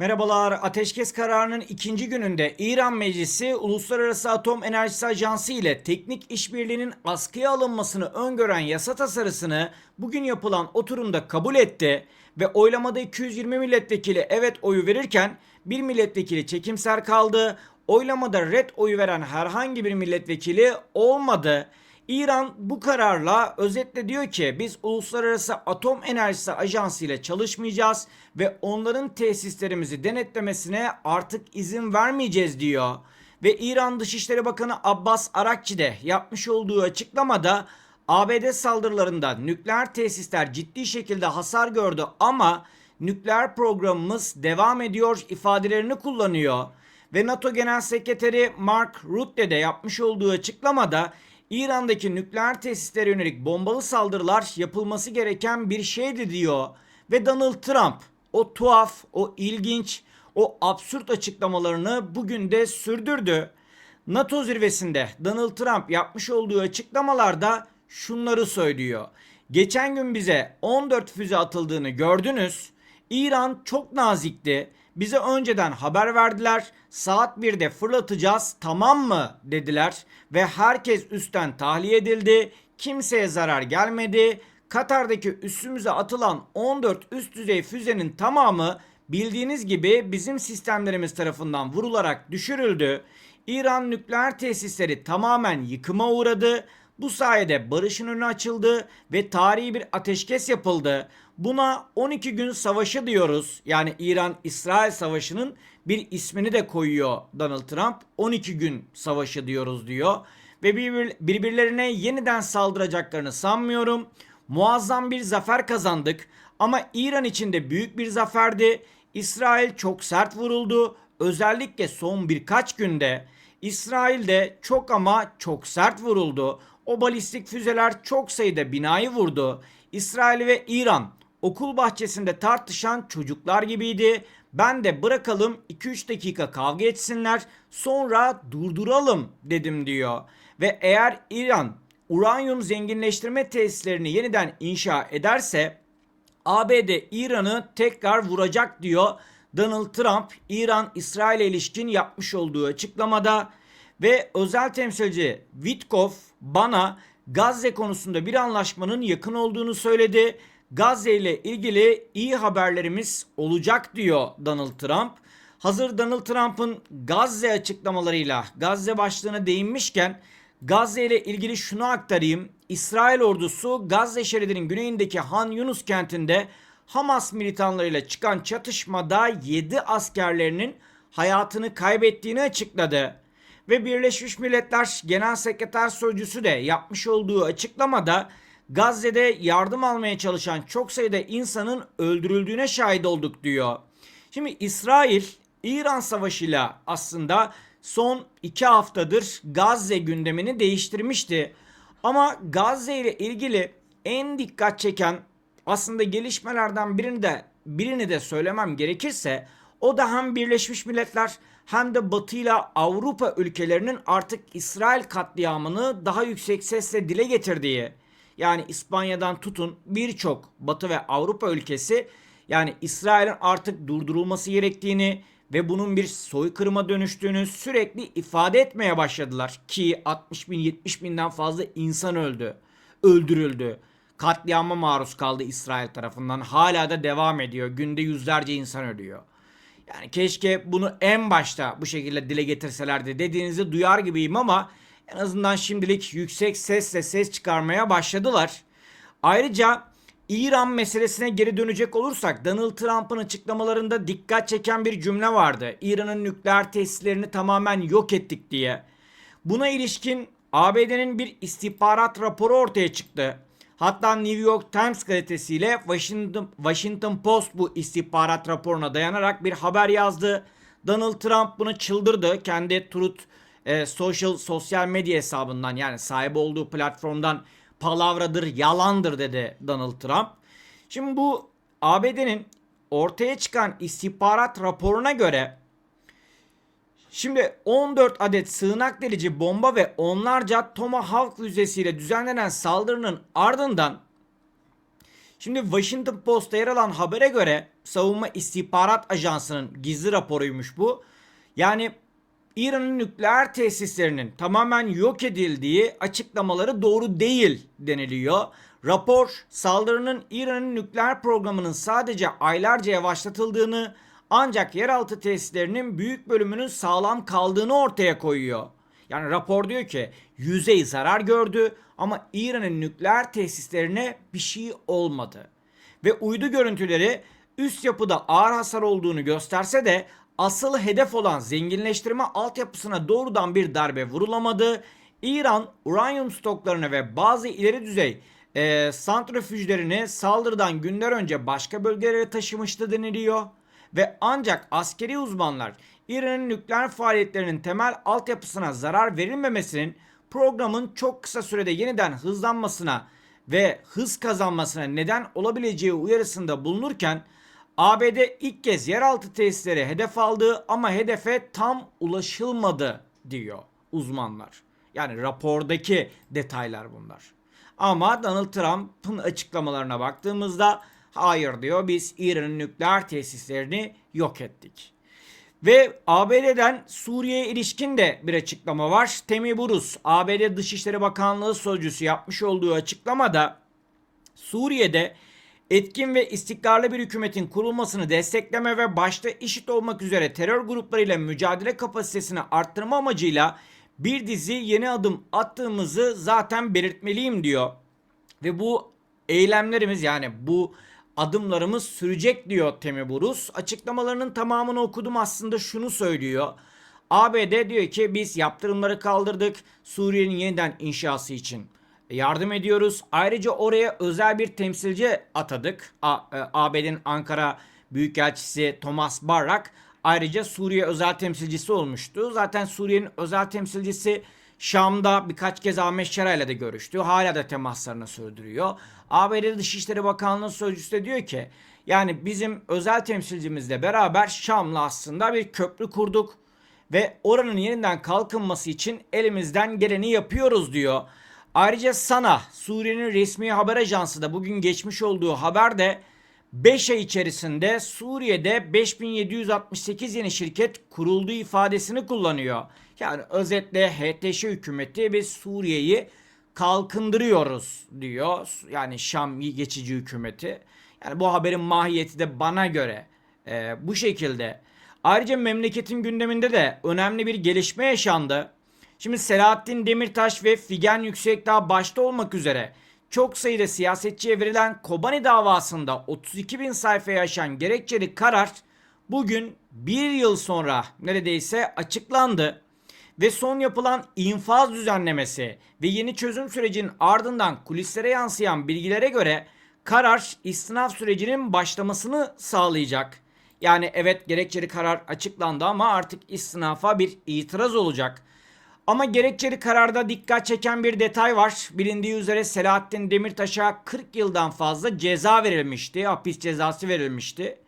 Merhabalar. Ateşkes kararının ikinci gününde İran Meclisi Uluslararası Atom Enerjisi Ajansı ile teknik işbirliğinin askıya alınmasını öngören yasa tasarısını bugün yapılan oturumda kabul etti ve oylamada 220 milletvekili evet oyu verirken bir milletvekili çekimser kaldı. Oylamada red oyu veren herhangi bir milletvekili olmadı. İran bu kararla özetle diyor ki biz Uluslararası Atom Enerjisi Ajansı ile çalışmayacağız ve onların tesislerimizi denetlemesine artık izin vermeyeceğiz diyor. Ve İran Dışişleri Bakanı Abbas Arakçi de yapmış olduğu açıklamada ABD saldırılarında nükleer tesisler ciddi şekilde hasar gördü ama nükleer programımız devam ediyor ifadelerini kullanıyor. Ve NATO Genel Sekreteri Mark Rutte de yapmış olduğu açıklamada İran'daki nükleer tesislere yönelik bombalı saldırılar yapılması gereken bir şeydi diyor. Ve Donald Trump o tuhaf, o ilginç, o absürt açıklamalarını bugün de sürdürdü. NATO zirvesinde Donald Trump yapmış olduğu açıklamalarda şunları söylüyor. Geçen gün bize 14 füze atıldığını gördünüz. İran çok nazikti. Bize önceden haber verdiler. Saat 1'de fırlatacağız tamam mı dediler. Ve herkes üstten tahliye edildi. Kimseye zarar gelmedi. Katar'daki üstümüze atılan 14 üst düzey füzenin tamamı bildiğiniz gibi bizim sistemlerimiz tarafından vurularak düşürüldü. İran nükleer tesisleri tamamen yıkıma uğradı. Bu sayede barışın önü açıldı ve tarihi bir ateşkes yapıldı. Buna 12 gün savaşı diyoruz. Yani İran-İsrail savaşının bir ismini de koyuyor Donald Trump. 12 gün savaşı diyoruz diyor. Ve birbir- birbirlerine yeniden saldıracaklarını sanmıyorum. Muazzam bir zafer kazandık. Ama İran için de büyük bir zaferdi. İsrail çok sert vuruldu. Özellikle son birkaç günde İsrail de çok ama çok sert vuruldu. O balistik füzeler çok sayıda binayı vurdu. İsrail ve İran okul bahçesinde tartışan çocuklar gibiydi. Ben de bırakalım 2-3 dakika kavga etsinler sonra durduralım dedim diyor. Ve eğer İran uranyum zenginleştirme tesislerini yeniden inşa ederse ABD İran'ı tekrar vuracak diyor Donald Trump İran-İsrail'e ilişkin yapmış olduğu açıklamada ve özel temsilci Witkoff bana Gazze konusunda bir anlaşmanın yakın olduğunu söyledi. Gazze ile ilgili iyi haberlerimiz olacak diyor Donald Trump. Hazır Donald Trump'ın Gazze açıklamalarıyla Gazze başlığına değinmişken Gazze ile ilgili şunu aktarayım. İsrail ordusu Gazze şeridinin güneyindeki Han Yunus kentinde Hamas militanlarıyla çıkan çatışmada 7 askerlerinin hayatını kaybettiğini açıkladı. Ve Birleşmiş Milletler Genel Sekreter Sözcüsü de yapmış olduğu açıklamada Gazze'de yardım almaya çalışan çok sayıda insanın öldürüldüğüne şahit olduk diyor. Şimdi İsrail İran savaşıyla aslında son iki haftadır Gazze gündemini değiştirmişti. Ama Gazze ile ilgili en dikkat çeken aslında gelişmelerden birini de birini de söylemem gerekirse o da hem Birleşmiş Milletler hem de Batı ile Avrupa ülkelerinin artık İsrail katliamını daha yüksek sesle dile getirdiği. Yani İspanya'dan tutun birçok Batı ve Avrupa ülkesi yani İsrail'in artık durdurulması gerektiğini ve bunun bir soykırıma dönüştüğünü sürekli ifade etmeye başladılar. Ki 60 bin 70 binden fazla insan öldü, öldürüldü. Katliama maruz kaldı İsrail tarafından. Hala da devam ediyor. Günde yüzlerce insan ölüyor. Yani keşke bunu en başta bu şekilde dile getirselerdi dediğinizi duyar gibiyim ama en azından şimdilik yüksek sesle ses çıkarmaya başladılar. Ayrıca İran meselesine geri dönecek olursak Donald Trump'ın açıklamalarında dikkat çeken bir cümle vardı. İran'ın nükleer tesislerini tamamen yok ettik diye. Buna ilişkin ABD'nin bir istihbarat raporu ortaya çıktı. Hatta New York Times gazetesiyle Washington, Washington Post bu istihbarat raporuna dayanarak bir haber yazdı. Donald Trump bunu çıldırdı. Kendi Truth e, Social sosyal medya hesabından yani sahip olduğu platformdan palavradır, yalandır dedi Donald Trump. Şimdi bu ABD'nin ortaya çıkan istihbarat raporuna göre Şimdi 14 adet sığınak delici bomba ve onlarca Tomahawk füzesiyle düzenlenen saldırının ardından Şimdi Washington Post'ta yer alan habere göre Savunma İstihbarat Ajansı'nın gizli raporuymuş bu. Yani İran'ın nükleer tesislerinin tamamen yok edildiği açıklamaları doğru değil deniliyor. Rapor saldırının İran'ın nükleer programının sadece aylarca yavaşlatıldığını ancak yeraltı tesislerinin büyük bölümünün sağlam kaldığını ortaya koyuyor. Yani rapor diyor ki yüzey zarar gördü ama İran'ın nükleer tesislerine bir şey olmadı. Ve uydu görüntüleri üst yapıda ağır hasar olduğunu gösterse de asıl hedef olan zenginleştirme altyapısına doğrudan bir darbe vurulamadı. İran uranyum stoklarını ve bazı ileri düzey e, santrifüjlerini saldırıdan günler önce başka bölgelere taşımıştı deniliyor. Ve ancak askeri uzmanlar İran'ın nükleer faaliyetlerinin temel altyapısına zarar verilmemesinin programın çok kısa sürede yeniden hızlanmasına ve hız kazanmasına neden olabileceği uyarısında bulunurken ABD ilk kez yeraltı tesisleri hedef aldı ama hedefe tam ulaşılmadı diyor uzmanlar. Yani rapordaki detaylar bunlar. Ama Donald Trump'ın açıklamalarına baktığımızda hayır diyor biz İran'ın nükleer tesislerini yok ettik. Ve ABD'den Suriye'ye ilişkin de bir açıklama var. Temi Burus, ABD Dışişleri Bakanlığı Sözcüsü yapmış olduğu açıklamada Suriye'de etkin ve istikrarlı bir hükümetin kurulmasını destekleme ve başta IŞİD olmak üzere terör gruplarıyla mücadele kapasitesini arttırma amacıyla bir dizi yeni adım attığımızı zaten belirtmeliyim diyor. Ve bu eylemlerimiz yani bu adımlarımız sürecek diyor Temi Burus. Açıklamalarının tamamını okudum aslında şunu söylüyor. ABD diyor ki biz yaptırımları kaldırdık Suriye'nin yeniden inşası için yardım ediyoruz. Ayrıca oraya özel bir temsilci atadık. ABD'nin Ankara Büyükelçisi Thomas Barrak ayrıca Suriye özel temsilcisi olmuştu. Zaten Suriye'nin özel temsilcisi Şam'da birkaç kez Ahmet Şara ile de görüştü. Hala da temaslarını sürdürüyor. ABD Dışişleri Bakanlığı Sözcüsü de diyor ki yani bizim özel temsilcimizle beraber Şam'la aslında bir köprü kurduk ve oranın yeniden kalkınması için elimizden geleni yapıyoruz diyor. Ayrıca Sana, Suriye'nin resmi haber ajansı da bugün geçmiş olduğu haberde 5 ay içerisinde Suriye'de 5768 yeni şirket kurulduğu ifadesini kullanıyor. Yani özetle HTŞ hükümeti biz Suriye'yi kalkındırıyoruz diyor. Yani Şam geçici hükümeti. Yani bu haberin mahiyeti de bana göre e, bu şekilde. Ayrıca memleketin gündeminde de önemli bir gelişme yaşandı. Şimdi Selahattin Demirtaş ve Figen Yüksekdağ başta olmak üzere çok sayıda siyasetçiye verilen Kobani davasında 32 bin sayfaya aşan gerekçeli karar bugün bir yıl sonra neredeyse açıklandı. Ve son yapılan infaz düzenlemesi ve yeni çözüm sürecinin ardından kulislere yansıyan bilgilere göre karar istinaf sürecinin başlamasını sağlayacak. Yani evet gerekçeli karar açıklandı ama artık istinafa bir itiraz olacak. Ama gerekçeli kararda dikkat çeken bir detay var. Bilindiği üzere Selahattin Demirtaş'a 40 yıldan fazla ceza verilmişti. Hapis cezası verilmişti.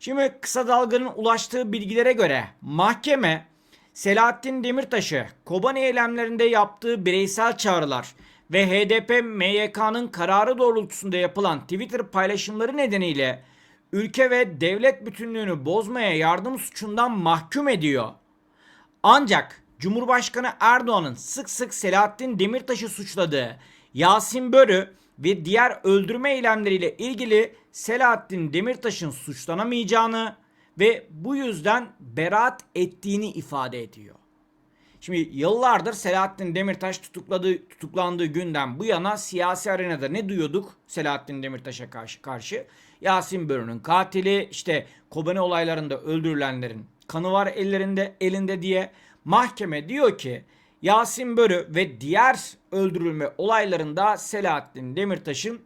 Şimdi kısa dalganın ulaştığı bilgilere göre mahkeme Selahattin Demirtaş'ı Kobani eylemlerinde yaptığı bireysel çağrılar ve HDP MYK'nın kararı doğrultusunda yapılan Twitter paylaşımları nedeniyle ülke ve devlet bütünlüğünü bozmaya yardım suçundan mahkum ediyor. Ancak Cumhurbaşkanı Erdoğan'ın sık sık Selahattin Demirtaş'ı suçladığı Yasin Börü ve diğer öldürme eylemleriyle ilgili Selahattin Demirtaş'ın suçlanamayacağını ve bu yüzden beraat ettiğini ifade ediyor. Şimdi yıllardır Selahattin Demirtaş tutukladığı, tutuklandığı günden bu yana siyasi arenada ne duyuyorduk Selahattin Demirtaş'a karşı karşı? Yasin Börü'nün katili, işte Kobani olaylarında öldürülenlerin kanı var ellerinde elinde diye mahkeme diyor ki Yasin Börü ve diğer öldürülme olaylarında Selahattin Demirtaş'ın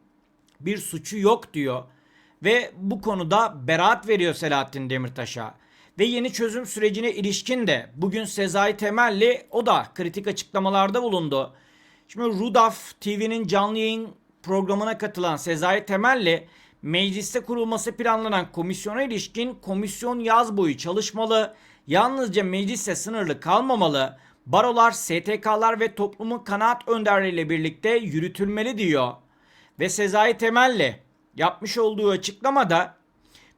bir suçu yok diyor. Ve bu konuda beraat veriyor Selahattin Demirtaş'a. Ve yeni çözüm sürecine ilişkin de bugün Sezai Temelli o da kritik açıklamalarda bulundu. Şimdi Rudaf TV'nin canlı yayın programına katılan Sezai Temelli mecliste kurulması planlanan komisyona ilişkin komisyon yaz boyu çalışmalı, yalnızca mecliste sınırlı kalmamalı, barolar, STK'lar ve toplumun kanaat önderleriyle birlikte yürütülmeli diyor. Ve Sezai Temelli yapmış olduğu açıklamada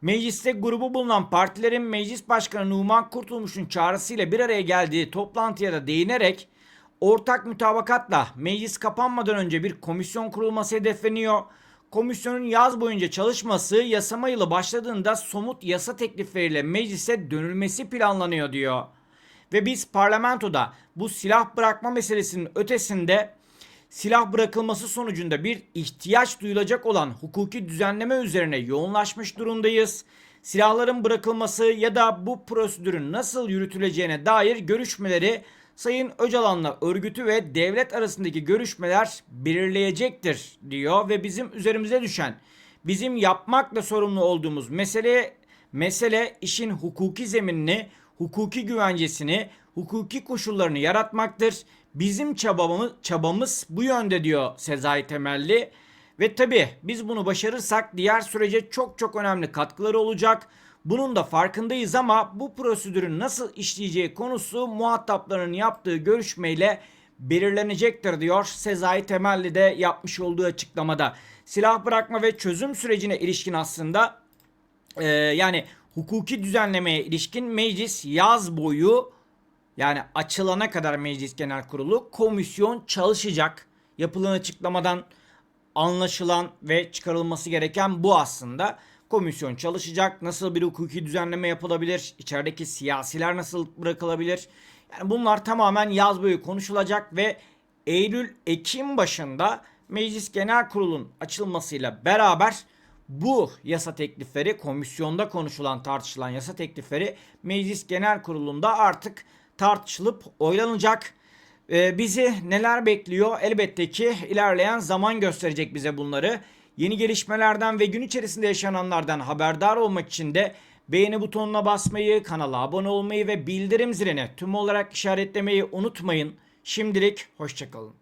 mecliste grubu bulunan partilerin meclis başkanı Numan Kurtulmuş'un çağrısıyla bir araya geldiği toplantıya da değinerek ortak mütabakatla meclis kapanmadan önce bir komisyon kurulması hedefleniyor. Komisyonun yaz boyunca çalışması yasama yılı başladığında somut yasa teklifleriyle meclise dönülmesi planlanıyor diyor. Ve biz parlamentoda bu silah bırakma meselesinin ötesinde silah bırakılması sonucunda bir ihtiyaç duyulacak olan hukuki düzenleme üzerine yoğunlaşmış durumdayız. Silahların bırakılması ya da bu prosedürün nasıl yürütüleceğine dair görüşmeleri Sayın Öcalan'la örgütü ve devlet arasındaki görüşmeler belirleyecektir diyor ve bizim üzerimize düşen bizim yapmakla sorumlu olduğumuz mesele mesele işin hukuki zeminini, hukuki güvencesini, hukuki koşullarını yaratmaktır. Bizim çabamız, çabamız bu yönde diyor Sezai Temelli. Ve tabi biz bunu başarırsak diğer sürece çok çok önemli katkıları olacak. Bunun da farkındayız ama bu prosedürün nasıl işleyeceği konusu muhatapların yaptığı görüşmeyle belirlenecektir diyor Sezai Temelli de yapmış olduğu açıklamada. Silah bırakma ve çözüm sürecine ilişkin aslında e, yani hukuki düzenlemeye ilişkin meclis yaz boyu yani açılana kadar Meclis Genel Kurulu komisyon çalışacak. Yapılan açıklamadan anlaşılan ve çıkarılması gereken bu aslında. Komisyon çalışacak. Nasıl bir hukuki düzenleme yapılabilir? İçerideki siyasiler nasıl bırakılabilir? Yani bunlar tamamen yaz boyu konuşulacak ve Eylül-Ekim başında Meclis Genel Kurulu'nun açılmasıyla beraber bu yasa teklifleri komisyonda konuşulan tartışılan yasa teklifleri Meclis Genel Kurulu'nda artık tartışılıp oylanacak. Ee, bizi neler bekliyor? Elbette ki ilerleyen zaman gösterecek bize bunları. Yeni gelişmelerden ve gün içerisinde yaşananlardan haberdar olmak için de beğeni butonuna basmayı, kanala abone olmayı ve bildirim zilini tüm olarak işaretlemeyi unutmayın. Şimdilik hoşçakalın.